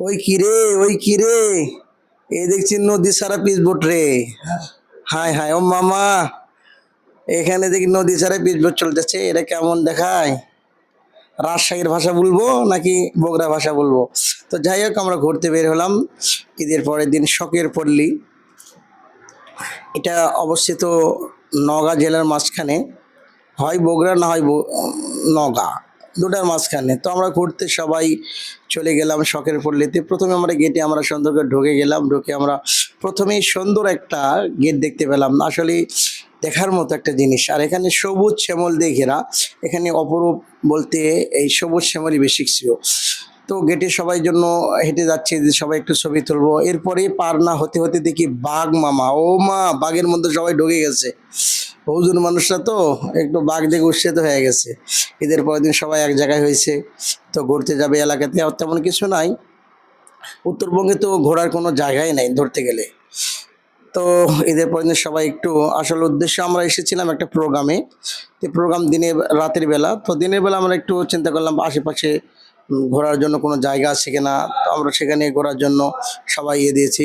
ওই কিরে ওই কিরে এ দেখছি নদী সারা পিস বোট রে। হায় হায়, ও মামা। এখানে দেখি নদী পিস বোট চলতেছে এটা কেমন দেখায়? রাজশাহীর ভাষা বলব নাকি বগুড়া ভাষা বলব? তো যাই হোক, আমরা ঘুরতে বের হলাম। ঈদের পরের দিন শখের পল্লী। এটা অবস্থিত নওগাঁ জেলার মাঝখানে। হয় বগুড়া না হয় নওগাঁ? দুটার মাঝখানে। তো আমরা ঘুরতে সবাই চলে গেলাম শখের পল্লীতে। প্রথমে আমরা গেটে আমরা সুন্দর করে ঢুকে গেলাম, ঢুকে আমরা প্রথমেই সুন্দর একটা গেট দেখতে পেলাম। আসলে দেখার মতো একটা জিনিস। আর এখানে সবুজ শ্যামল দিয়ে ঘেরা। এখানে অপরূপ বলতে এই সবুজ শ্যামলই বেশি ছিল তো গেটে সবাই জন্য হেঁটে যাচ্ছে যে সবাই একটু ছবি তুলবো। এরপরে পার না হতে হতে দেখি বাঘ মামা। ও মা, বাঘের মধ্যে সবাই ঢুকে গেছে। বহুজন মানুষরা তো একটু বাঘ দেখে উৎসাহিত হয়ে গেছে। ঈদের পরের দিন সবাই এক জায়গায় হয়েছে। তো ঘুরতে যাবে এলাকাতে, আর তেমন কিছু নাই। উত্তরবঙ্গে তো ঘোরার কোনো জায়গাই নাই ধরতে গেলে। তো ঈদের পরের দিন সবাই একটু আসল উদ্দেশ্য আমরা এসেছিলাম একটা প্রোগ্রামে তো প্রোগ্রাম দিনে রাতের বেলা। তো দিনের বেলা আমরা একটু চিন্তা করলাম, আশেপাশে ঘোরার জন্য কোনো জায়গা আছে কিনা, তো আমরা সেখানে ঘোরার জন্য সবাই ইয়ে দিয়েছি।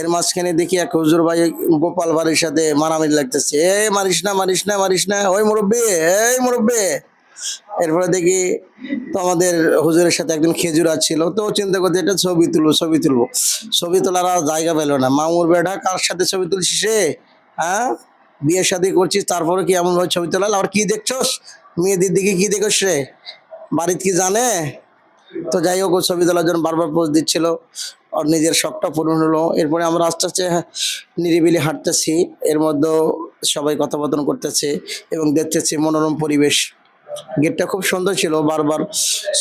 এর মাঝখানে দেখি এক হুজুর ভাই গোপাল ভাইয়ের সাথে মারামারি লাগতেছে। এ, মারিস না মারিস না মারিস না, ওই মুরব্বী, এই মুরব্বী। এরপরে দেখি তো আমাদের হুজুরের সাথে একদিন খেজুর ছিল, তো চিন্তা করতে এটা ছবি তুলবো ছবি তুলবো। ছবি তোলার আর জায়গা পেল না। মামুর বেটা কার সাথে ছবি তুলছিস রে? হ্যাঁ? বিয়ের সাথে করছিস, তারপরে কি এমন ভাবে ছবি তোলাল? আর কি দেখছস? মেয়েদের দিকে কি দেখোস রে? বাড়িতে কি জানে? তো যাই হোক ছবি তোলার জন্য বারবার পোজ দিচ্ছিল। আর নিজের শখটা পূরণ হলো। এরপরে আমরা আস্তে আস্তে নিরিবিলি হাঁটতেছি। এর মধ্যেও সবাই কথোপকথন করতেছে এবং দেখতেছি মনোরম পরিবেশ। গেটটা খুব সুন্দর ছিল। বারবার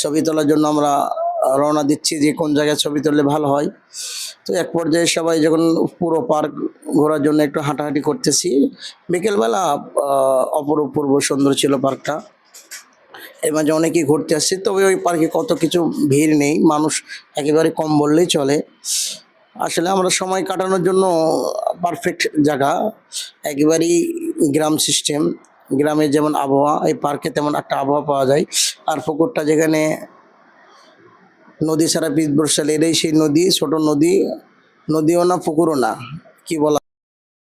ছবি তোলার জন্য আমরা রওনা দিচ্ছি যে কোন জায়গায় ছবি তুললে ভালো হয়। তো এক পর্যায়ে সবাই যখন পুরো পার্ক ঘোরার জন্য একটু হাঁটাহাঁটি করতেছি, বিকেলবেলা অপরূপ পূর্ব সুন্দর ছিল পার্কটা। এর মাঝে অনেকেই ঘুরতে আসছে, তবে ওই পার্কে কত কিছু ভিড় নেই, মানুষ একেবারে কম বললেই চলে। আসলে আমরা সময় কাটানোর জন্য পারফেক্ট জায়গা, একেবারেই গ্রাম সিস্টেম গ্রামে যেমন আবহাওয়া, এই পার্কে তেমন একটা আবহাওয়া পাওয়া যায়। আর পুকুরটা যেখানে নদী সারা পিচ বর্ষাল এটাই সেই নদী, ছোট নদী, নদীও না, পুকুরও না, কি বলা